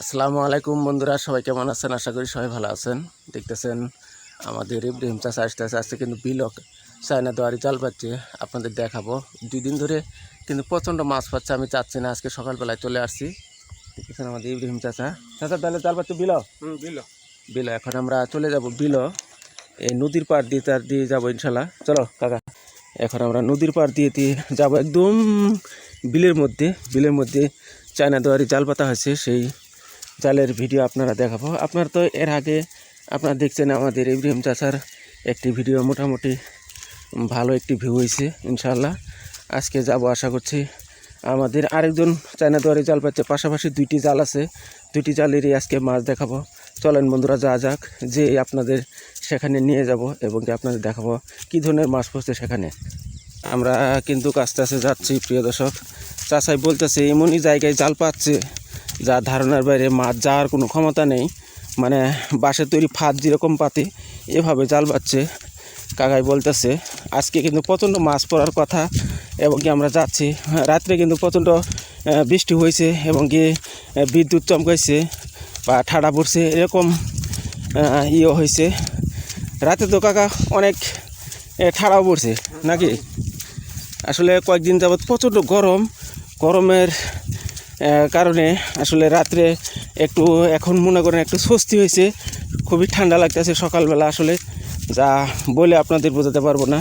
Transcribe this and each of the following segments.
আসসালামু আলাইকুম বন্ধুরা সবাই কেমন আছেন? আশা করি সবাই ভালো আছেন। দেখতেছেন আমাদের ইব্রাহিম চাষা আসতে আসতে আসতে কিন্তু বিলক চায়না দোয়ারি জাল পাচ্ছে আপনাদের দেখাবো। দুই দিন ধরে কিন্তু প্রচণ্ড মাছ পাচ্ছে আমি চাচ্ছি না আজকে সকালবেলায় চলে আসছি। দেখতেছেন আমাদের ইব্রাহিম চাষা চাচা তাহলে জাল পাচ্ছে বিল হুম দিল বিল এখন আমরা চলে যাব বিল এই নদীর পাড় দিয়ে তার দিয়ে যাব ইনশাল্লাহ চলো কাকা। এখন আমরা নদীর পাড় দিয়ে দিয়ে যাব একদম বিলের মধ্যে। বিলের মধ্যে চায়না দোয়ারি জাল পাতা হয়েছে সেই জালের ভিডিও আপনারা দেখাবো। আপনারা তো এর আগে আপনারা দেখছেন আমাদের ইব্রাহিম চাচার একটি ভিডিও, মোটামুটি ভালো একটি ভিউ হয়েছে ইনশাল্লাহ আজকে যাব, আশা করছি আমাদের আরেকজন চায়না দোয়ারি জাল পাচ্ছে। পাশাপাশি দুইটি জাল আছে, দুইটি জালেরই আজকে মাছ দেখাবো। চলেন বন্ধুরা যা যাক, যে আপনাদের সেখানে নিয়ে যাব এবং আপনাদের দেখাবো কী ধরনের মাছ পড়ছে সেখানে। আমরা কিন্তু আস্তে আস্তে যাচ্ছি, প্রিয় দর্শক। চাষাই বলতেছে, এমনই জায়গায় জাল পাচ্ছে যা ধারণার বাইরে মাছ যাওয়ার কোনো ক্ষমতা নেই। মানে বাঁশের তৈরি ফাঁদ যেরকম পাতে এভাবে জাল পাচ্ছে কাকাই বলতেছে আজকে কিন্তু প্রচণ্ড মাছ পড়ার কথা এবং কি আমরা যাচ্ছি। হ্যাঁ, রাত্রে কিন্তু প্রচণ্ড বৃষ্টি হয়েছে এবং কি বিদ্যুৎ চমকাইছে বা ঠাডা পড়ছে এরকম ইয়ে হয়েছে। রাতে তো কাকা অনেক ঠাড়াও পড়ছে নাকি? আসলে কয়েকদিন যাবৎ প্রচণ্ড গরম। গরমের কারণে আসলে রাত্রে একটু, এখন মনে করেন একটু স্বস্তি হয়েছে, খুবই ঠান্ডা লাগতেছে সকালবেলা আসলে, যা বলে আপনাদের বোঝাতে পারব না।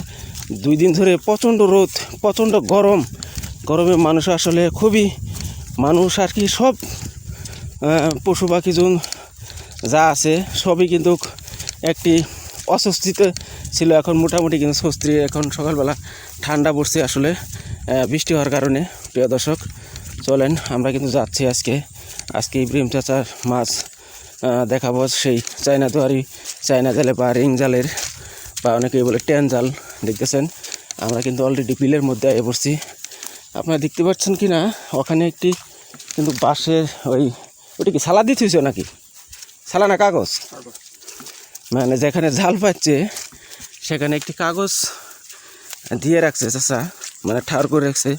দুই দিন ধরে প্রচণ্ড রোদ, প্রচণ্ড গরম, গরমে মানুষ আসলে খুবই, মানুষ আর কি সব পশু পাখি জন যা আছে সবই কিন্তু একটি অস্বস্তিতে ছিল, এখন মোটামুটি কিন্তু স্বস্তি, এখন সকালবেলা ঠান্ডা পড়ছে আসলে বৃষ্টি হওয়ার কারণে, প্রিয় দর্শক। চলেন, আমরা কিন্তু যাচ্ছি আজকে। আজকে ইব্রাহিম চাচার মাছ দেখাবো সেই চায়না দুয়ারি, চায়না জালে বা রিং জালের, বা অনেকেই বলে টেন জাল, দেখতেছেন? আমরা কিন্তু অলরেডি বিলের মধ্যে এ পড়ছি। আপনারা দেখতে পাচ্ছেন কি না? ওখানে একটি কিন্তু বাঁশের ওই, ওটা কি সালা দিতে দিতেছ নাকি? সালা না কাগজ? মানে যেখানে জাল পাচ্ছে, সেখানে একটি কাগজ দিয়ে রাখছে চাষা মানে ঠার করে রাখছে।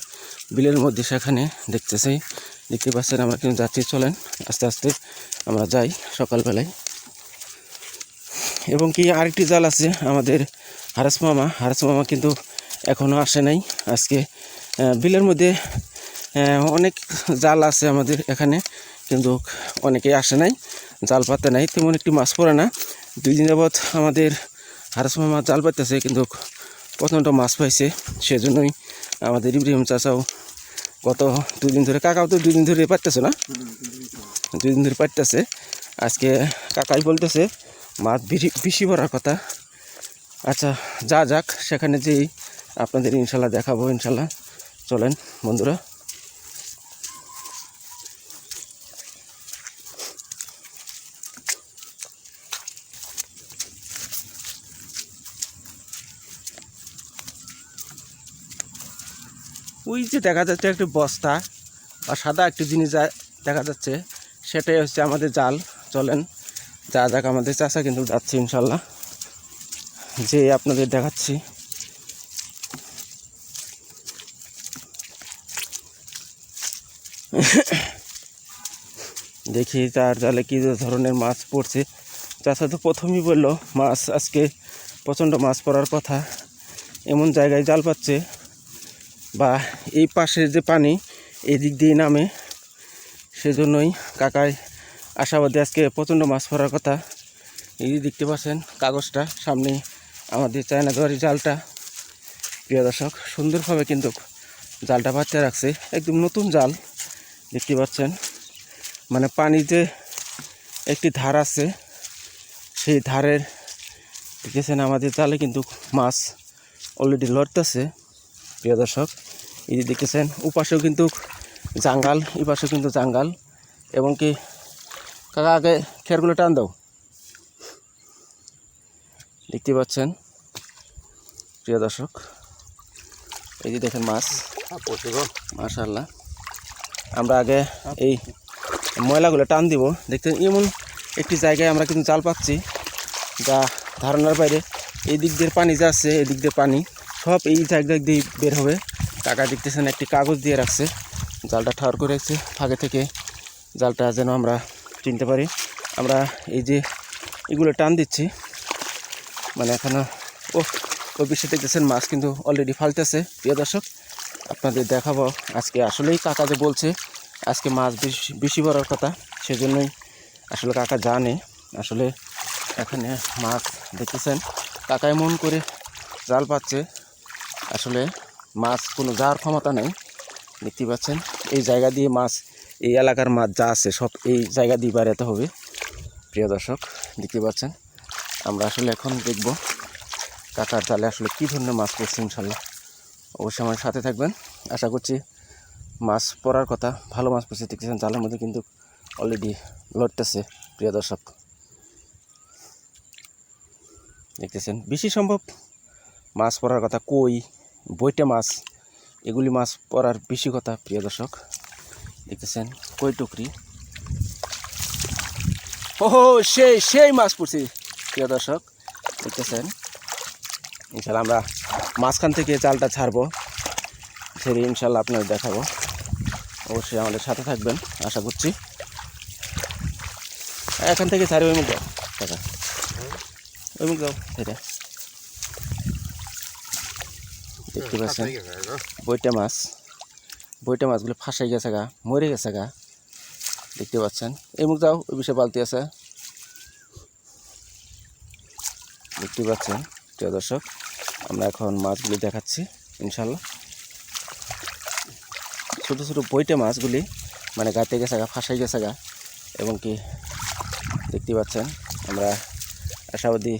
বিলের মধ্যে সেখানে দেখতেছি। দেখতে পাচ্ছেন আমরা কিন্তু যাচ্ছি, চলেন, আস্তে আস্তে আমরা যাই সকালবেলায়। এবং কি আরেকটি জাল আছে আমাদের হারাস মামা। হারাস মামা কিন্তু এখনও আসে নাই। আজকে বিলের মধ্যে অনেক জাল আছে আমাদের এখানে, কিন্তু অনেকেই আসে নাই, জাল পাতে নাই। তেমন একটি মাছ পড়ে না। দুই দিন যাবৎ আমাদের হারাস মামা জাল পাইতেছে, কিন্তু প্রচণ্ড মাছ পাইছে, সেজন্যই আমাদের ইব্রাহিম চাচাও গত দুদিন ধরে, কাকাও তো দুদিন ধরে পারতেছে না? দুই দিন ধরে পারতেছে। আজকে কাকাই বলতেছে, মাছ বেশি ভরার কথা। আচ্ছা যা যাক, সেখানে যেই আপনাদের ইনশাল্লাহ দেখাবো, ইনশাল্লাহ। চলেন, বন্ধুরা। ওই যে দেখা যাচ্ছে একটি বস্তা বা সাদা একটি জিনিস যা- দেখা যাচ্ছে, সেটাই হচ্ছে আমাদের জাল। চলেন, যা যাক আমাদের চাষা কিন্তু যাচ্ছে ইনশাল্লাহ। যে আপনাদের দেখাচ্ছি। দেখি তার জালে কী ধরনের মাছ পড়ছে। চাষা তো প্রথমেই বলল, মাছ আজকে প্রচণ্ড মাছ পড়ার কথা। এমন জায়গায় জাল পাচ্ছে। বা এই পাশের যে পানি, এদিক দিয়ে নামে। সেজন্যই কাকায় আশাবাদী আজকে প্রচণ্ড মাছ পড়ার কথা। এই যে দেখতে পাচ্ছেন কাগজটা, সামনে আমাদের চায়না দোয়ারি জালটা। প্রিয় দর্শক, সুন্দরভাবে কিন্তু জালটা বাচ্চা রাখছে। একদম নতুন জাল, দেখতে পাচ্ছেন। মানে পানিতে একটি ধার আছে, সেই ধারের দেখেছেন আমাদের জালে কিন্তু মাছ অলরেডি লড়তেছে। প্রিয় দর্শক এই যে দেখতেছেন উপাশেও কিন্তু জাঙ্গাল, এই পাশেও কিন্তু জাঙ্গাল। এবং কি, কাকা, আগে খেরগুলো টান দাও। দেখতে পাচ্ছেন, প্রিয় দর্শক, এই যে দেখেন মাছ। মাশাল্লাহ আমরা আগে এই ময়লাগুলো টান দিব। দেখতেন এমন একটি জায়গায় আমরা কিন্তু জাল পাচ্ছি, যা ধারণার বাইরে এই দিক দিয়ে পানি যা যাচ্ছে এদিক দিয়ে পানি। সব এই জায়গা দিয়ে বের হবে। কাকা দেখতেছেন, একটি কাগজ দিয়ে রাখছে। জালটা ঠার করে রাখছে। ফাঁকে থেকে জালটা যেন আমরা চিনতে পারি। আমরা এই যে এগুলো টান দিচ্ছি। মানে এখনও ও ওই বিষয়ে দেখতেছেন, মাছ কিন্তু অলরেডি ফালতেছে। প্রিয় দর্শক, আপনাদের দেখাবো আজকে আসলেই কাকা যে বলছে, আজকে মাছ বেশি বেশি বড়ার কথা। সেজন্যই আসলে কাকা জানে। আসলে এখানে মাছ দেখতেছেন, কাকা এমন করে জাল পাচ্ছে। আসলে মাছ কোনো যাওয়ার ক্ষমতা নেই দেখতে পাচ্ছেন। এই জায়গা দিয়ে মাছ, এই এলাকার মাছ যা আছে সব এই জায়গা দিয়ে বেড়াতে হবে। প্রিয় দর্শক দেখতে পাচ্ছেন। আমরা আসলে এখন দেখব কাকার জালে আসলে কী ধরনের মাছ পড়ছে ইনশাল্লাহ। অবশ্যই আমার সাথে থাকবেন। আশা করছি মাছ পড়ার কথা, ভালো মাছ পড়ছে। দেখতেছেন, জালের মধ্যে কিন্তু অলরেডি লড়তেছে, প্রিয় দর্শক। দেখতেছেন, বেশি সম্ভব মাছ পড়ার কথা কই বইটে মাছ, এগুলি মাছ পড়ার বেশি কথা, প্রিয় দর্শক। দেখতেছেন, কই টুকরি? ও সেই সেই মাছ পড়ছি, প্রিয় দর্শক। দেখতেছেন, ইনশাল্লাহ আমরা মাঝখান থেকে জালটা ছাড়বো। ছেড়ে ইনশাল্লাহ আপনাদের দেখাবো। অবশ্যই আমাদের সাথে থাকবেন, আশা করছি। এখান থেকে ছাড়ে, ওই মুখ দাও ওই মুখ দাও সেটা দেখতে পাচ্ছেন? বইটা মাছ। বইটা মাছগুলো ফাঁসাই গেছে গা মরে গেছে গা। দেখতে পাচ্ছেন? এই মুখ দাও ওই বিষয়ে বালতি আছে। দেখতে পাচ্ছেন? প্রিয় দর্শক আমরা এখন মাছগুলি দেখাচ্ছি ইনশাল্লাহ। ছোটো ছোটো বইটে মাছগুলি মানে গাতে গেছে গা ফাঁসাই গেছে গা। এবং কি দেখতে পাচ্ছেন? আমরা আশাবাদী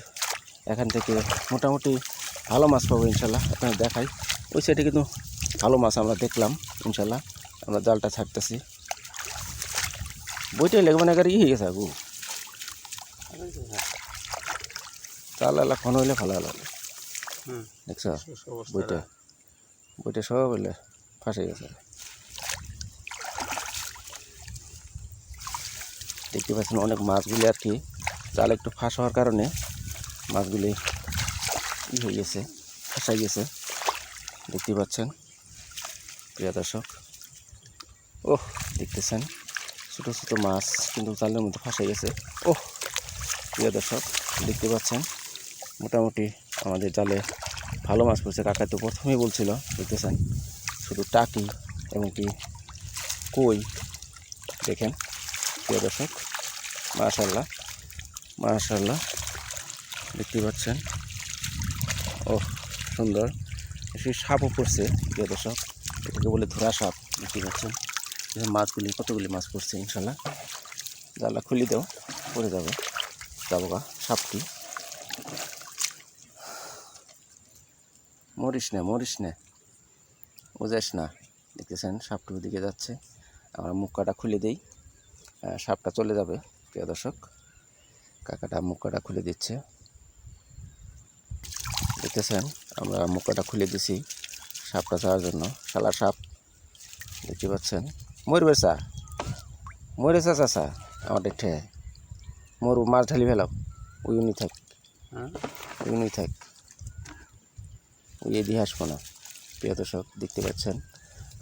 এখান থেকে মোটামুটি ভালো মাছ পাবো ইনশাল্লাহ আপনাদের দেখাই। ওই সাইডে কিন্তু ভালো মাছ আমরা দেখলাম ইনশাল্লাহ আমরা জালটা ছাড়তেছি। বইটাই লেগে মানে ই হয়ে গেছে আগু চাল এলা খন হইলে ভালো হলো দেখছ? বইটা। বইটা সব হইলে ফাঁসে গেছে। দেখতে পাচ্ছেন অনেক মাছগুলি আর কি। জাল একটু ফাঁস হওয়ার কারণে মাছগুলি ই হয়ে গেছে? ফাঁসাই গেছে। দেখতে পাচ্ছেন, প্রিয় দর্শক। ওহ, দেখতেছেন? ছোটো ছোটো মাছ কিন্তু জালের মধ্যে ফাঁসে গেছে। ওহ, প্রিয় দর্শক, দেখতে পাচ্ছেন? মোটামুটি আমাদের জালে ভালো মাছ পড়ছে। কাকা তো প্রথমেই বলছিল, দেখতেছেন? শুধু টাকি এবং কি কই? দেখেন, প্রিয় দর্শক মাশাল্লাহ মাশাল্লাহ দেখতে পাচ্ছেন? ও, সুন্দর। সেই সাপও পড়ছে, প্রিয় দর্শক। এটাকে বলে ধরা সাপ, দেখতে পাচ্ছেন? মাছগুলি, কতগুলি মাছ পড়ছে, ইনশাল্লাহ। জানলা খুলে দাও, পড়ে যাবে। যাব গা, সাপটি। মরিস না মরিস না। বুঝাস না। দেখতেছেন, সাপটি ওদিকে যাচ্ছে। আমরা মুক্কাটা খুলে দিই। সাপটা চলে যাবে, প্রিয় দর্শক। কাকাটা মুক্কাটা খুলে দিচ্ছে। দেখতেছেন আমরা মুক্কাটা খুলে দিছি সাপটা যাওয়ার জন্য। শালা সাপ দেখতে পাচ্ছেন? ময়ূর মরবে চা। মরেছে চাষা আমার দেখে মরু মাছ ঢালি ফেলাও ওই উনি থাক। ওই উনি থাক। ওই এদিকে আসব না প্রিয় দর্শক দেখতে পাচ্ছেন?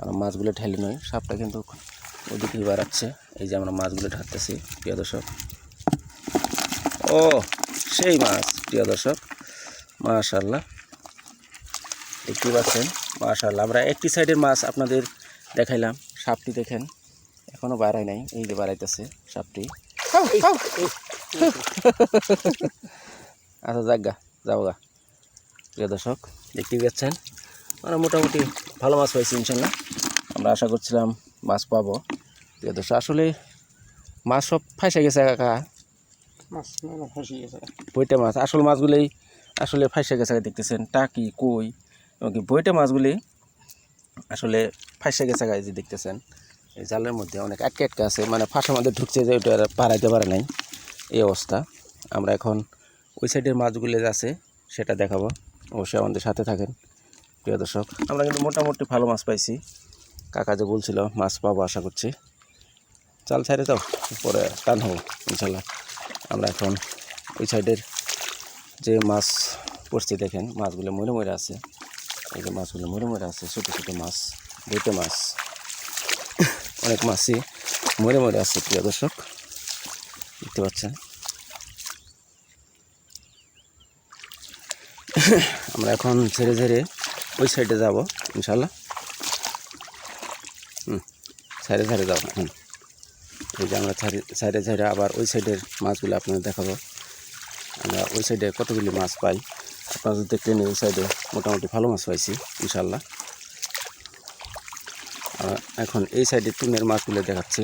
আমরা মাছগুলো ঢালি নয় সাপটা কিন্তু ওদিকে বাড়াচ্ছে এই যে আমরা মাছগুলো ঢাকতেছি প্রিয় দর্শক। ও সেই মাছ প্রিয় দর্শক। মাশাল্লাহ দেখতে পাচ্ছেন মাশাল্লাহ আমরা একটি সাইডের মাছ আপনাদের দেখাইলাম সাপটি দেখেন এখনও বাড়াই নাই এই যে বাড়াইতেছে সাপটি। আচ্ছা যাক গা যাও গা। প্রিয় দর্শক দেখতে পাচ্ছেন আমরা মোটামুটি ভালো মাছ পাইছি ইনশাল্লাহ আমরা আশা করছিলাম মাছ পাবো। প্রিয় দর্শক আসলে মাছ সব ফাঁসে গেছে কাকা। মাছ ফাঁসি গেছে। বইটা মাছ আসল মাছগুলোই আসলে ফাঁসে গেছে দেখতেছেন টাকি কই? এবং কি বইটা মাছগুলি আসলে ফাঁসে গেছে গায়ে যে দেখতেছেন, এই জালের মধ্যে অনেক আটকে আটকে আছে মানে ফাঁসের মধ্যে ঢুকছে যে ওইটা পারাইতে পারে নাই, এই অবস্থা। আমরা এখন ওই সাইডের মাছগুলি আছে, সেটা দেখাবো। অবশ্যই আমাদের সাথে থাকেন, প্রিয় দর্শক। আমরা কিন্তু মোটামুটি ভালো মাছ পাইছি। কাকা যে বলছিল, মাছ পাবো আশা করছি। চাল ছাড়ে তো পরে টান হব, ইনশাল্লাহ। আমরা এখন ওই সাইডের যে মাছ পড়ছে দেখেন, মাছগুলো মরে মরে আছে। এই যে মাছগুলো মরে মরে আছে, ছোটো ছোটো মাছ বইতে মাছ। অনেক মাছই মরে মরে আছে, প্রিয় দর্শক। দেখতে পাচ্ছেন? আমরা এখন ঝেড়ে ঝেড়ে ওই সাইডে যাব ইনশাল্লাহ হুম সাইডে সাইডে যাব, হুম। এই যে আমরা সাইডে সাইডে আবার ওই সাইডের মাছগুলো আপনাদের দেখাবো। আমরা ওই সাইডে কতগুলি মাছ পাই? আপনারা যদি দেখলেন ওই সাইডে মোটামুটি ভালো মাছ পাইছি ইনশাল্লাহ এখন এই সাইডে টুনের মাছগুলো দেখাচ্ছি।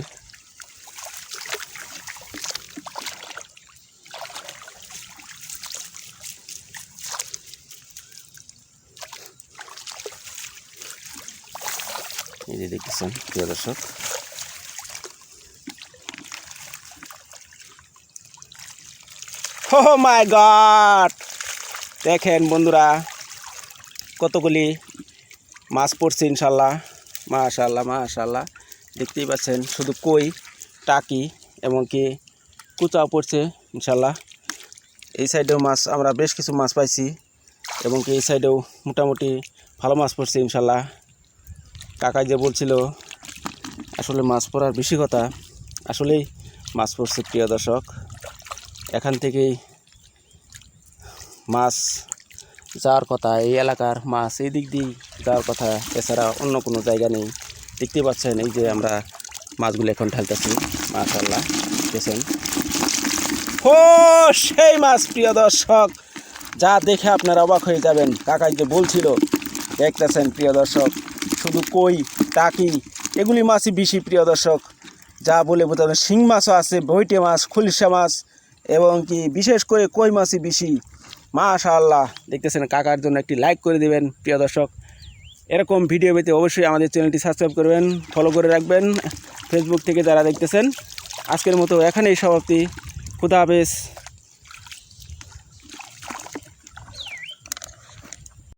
এই যে দেখতেছেন, প্রিয় দর্শক। ও মাই গড দেখেন বন্ধুরা, কতগুলি মাছ পড়ছে ইনশাল্লাহ। মাশাল্লাহ মাশাল্লাহ। দেখতেই পাচ্ছেন, শুধু কই, টাকি এবং কি কুচাও পড়ছে ইনশাল্লাহ। এই সাইডেও মাছ, আমরা বেশ কিছু মাছ পাইছি এবং কি এই সাইডেও মোটামুটি ভালো মাছ পড়ছে ইনশাল্লাহ। কাকাই যে বলছিল, আসলে মাছ পড়ার বেশি কথা, আসলেই মাছ পড়ছে, প্রিয় দর্শক। এখান থেকেই মাছ যাওয়ার কথা, এই এলাকার মাছ এই দিক দিয়ে যাওয়ার কথা, এছাড়া অন্য কোনো জায়গা নেই। দেখতে পাচ্ছেন এই যে আমরা মাছগুলো এখন ঢালতেছি। মাশাল্লাহ দেখেছেন? ও সেই মাছ, প্রিয় দর্শক! যা দেখে আপনারা অবাক হয়ে যাবেন। কাকাই যে বলছিল, দেখতেছেন, প্রিয় দর্শক? শুধু কই টাকি এগুলি মাছই বেশি, প্রিয় দর্শক। যা বলে বোঝাবেন শিং মাছও আছে, বইটে মাছ খুলসা মাছ এবং কি বিশেষ করে কই মাছই বেশি? মাশাআল্লাহ। দেখতেছেন কাকার জন্য একটি লাইক করে দেবেন, প্রিয় দর্শক। এরকম ভিডিও পেতে অবশ্যই আমাদের চ্যানেলটি সাবস্ক্রাইব করবেন ফলো করে রাখবেন ফেসবুক থেকে যারা দেখতেছেন। আজকের মতো এখানেই সমাপ্তি। খুদা হাফেজ।